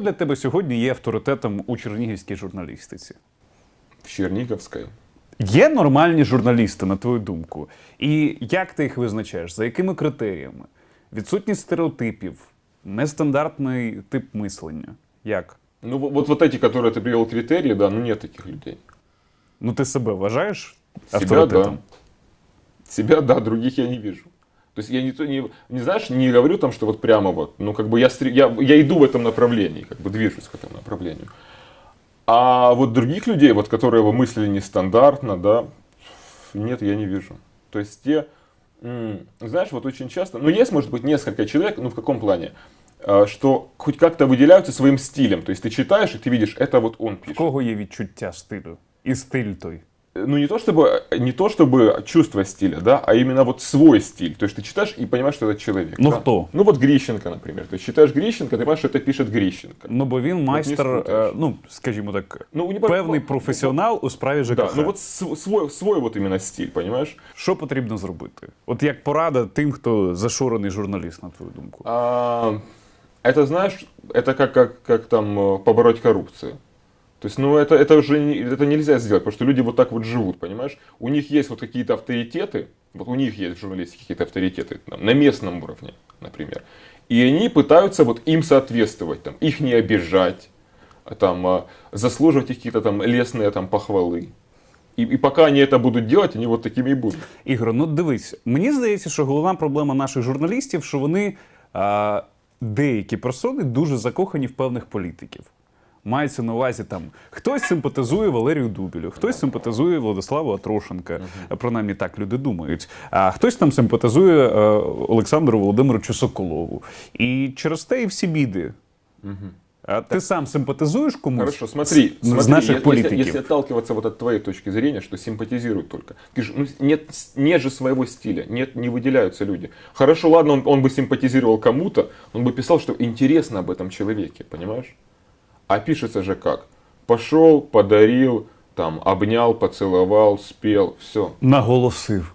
для тебе сьогодні є авторитетом у чернігівській журналістиці? В Черниговской. Є нормальні журналісти, на твою думку? І як ти їх визначаєш? За якими критеріями? Відсутність стереотипів, нестандартний тип мислення. Як? Ну, вот, вот, вот эти, которые ты привел критерии, да, ну нет таких людей. Ну, ти себе вважаєш Себя, авторитетом? да. Себя, да, других я не вижу. То есть я не, то- не, не знаешь, не говорю там, что вот прямо вот, ну как бы я, стре- я, я иду в этом направлении, как бы движусь к этому направлению. А вот других людей, вот которые бы мыслили нестандартно, да, нет, я не вижу. То есть те, м, знаешь, вот очень часто, ну есть, может быть, несколько человек, ну в каком плане, А, что хоть как-то выделяются своим стилем. То есть ты читаешь, и ты видишь, это вот он В пишет. кого є відчуття стилю? І стиль той. ну не то чтобы не то чтобы чувство стиля, да, а именно вот свой стиль. То есть ты читаешь и понимаешь, что это человек. Ну да. кто? Ну вот Грищенко, например. Ты читаешь Грищенко, ты понимаешь, что это пишет Грищенко. Ну, бо він майстер, спутаєш. е, ну, скажімо так, Ну, не певний по- професіонал у справі ЖКХ. Да, ну вот св- свой, свой вот именно стиль, понимаешь? Що потрібно зробити? От як порада тим, хто зашорений журналіст, на твою думку. А, это знаешь, это как, как, как там э, побороть коррупцию. То есть, ну, это, это уже не- это нельзя сделать, потому что люди вот так вот живут, понимаешь? У них есть вот какие-то авторитеты, вот у них есть в журналистике какие-то авторитеты там, на местном уровне, например. И они пытаются вот им соответствовать, там, их не обижать, а, там, а, заслуживать их какие-то там лестные там похвалы. И, и пока они это будут делать, они вот такими и будут. Ігор, ну дивись, мені здається, що головна проблема наших журналістів, що вони а, деякі персони дуже закохані в певних політиків. Мається на увазі там хтось симпатизує Валерію Дубілю, хтось симпатизує Владиславу Атрошенка, принаймні так люди думають. А хтось там симпатизує е, Олександру Володимировичу Соколову. І через те і всі біди. А ти сам симпатизуєш комусь Хорошо, смотри, з, смотри з наших если- політиків? Если, отталкиваться вот от твоей точки зрения, что симпатизируют только. Ты же, ну, нет, нет же своего стиля, нет, не выделяются люди. Хорошо, ладно, он, он бы симпатизировал кому-то, он бы писал, что интересно об этом человеке, понимаешь? А пишется же как? Пошел, подарил, там, обнял, поцеловал, спел, все. Наголосив.